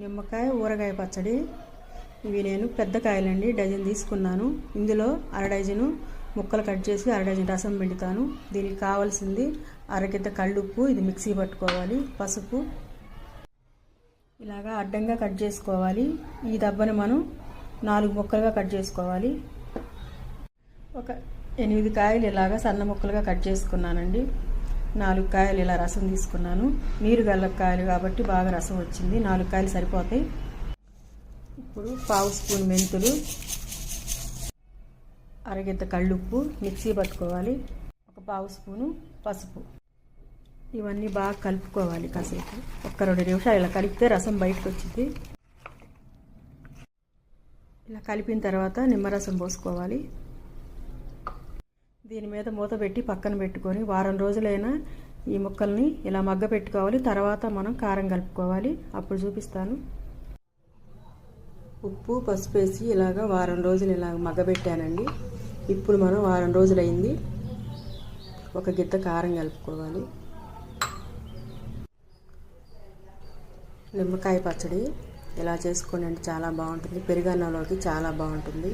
నిమ్మకాయ ఊరగాయ పచ్చడి. ఇవి నేను పెద్ద కాయలండి డజన్ తీసుకున్నాను. ఇందులో అర డజను ముక్కలు కట్ చేసి అర డజన్ రసం పిండుతాను. దీనికి కావాల్సింది అరగిద్ద కళ్ళుప్పు ఇది మిక్సీ పట్టుకోవాలి పసుపు. ఇలాగా అడ్డంగా కట్ చేసుకోవాలి. ఈ దబ్బని మనం నాలుగు ముక్కలుగా కట్ చేసుకోవాలి. ఒక ఎనిమిది కాయలు ఇలాగా సన్న ముక్కలుగా కట్ చేసుకున్నానండి. నాలుగు కాయలు ఇలా రసం తీసుకున్నాను. నీరు గల్ల కాయలు కాబట్టి బాగా రసం వచ్చింది. నాలుగు కాయలు సరిపోతాయి. ఇప్పుడు పావు స్పూన్ మెంతులు అరగిద్ద కళ్ళుప్పు మిక్సీ పట్టుకోవాలి. ఒక పావు స్పూను పసుపు. ఇవన్నీ బాగా కలుపుకోవాలి కాసేపు. ఒక్క రెండు నిమిషాలు ఇలా కలిపితే రసం బయటకు వచ్చింది. ఇలా కలిపిన తర్వాత నిమ్మరసం పోసుకోవాలి. దీని మీద మూత పెట్టి పక్కన పెట్టుకొని వారం రోజులైనా ఈ ముక్కల్ని ఇలా మగ్గ పెట్టుకోవాలి. తర్వాత మనం కారం కలుపుకోవాలి. అప్పుడు చూపిస్తాను. ఉప్పు పసుపు వేసి ఇలాగ వారం రోజులు ఇలా మగ్గబెట్టానండి ఇప్పుడు మనం వారం రోజులైంది. ఒక గిత్త కారం కలుపుకోవాలి. నిమ్మకాయ పచ్చడి ఇలా చేసుకోండి చాలా బాగుంటుంది. పెరుగన్నంలోకి చాలా బాగుంటుంది.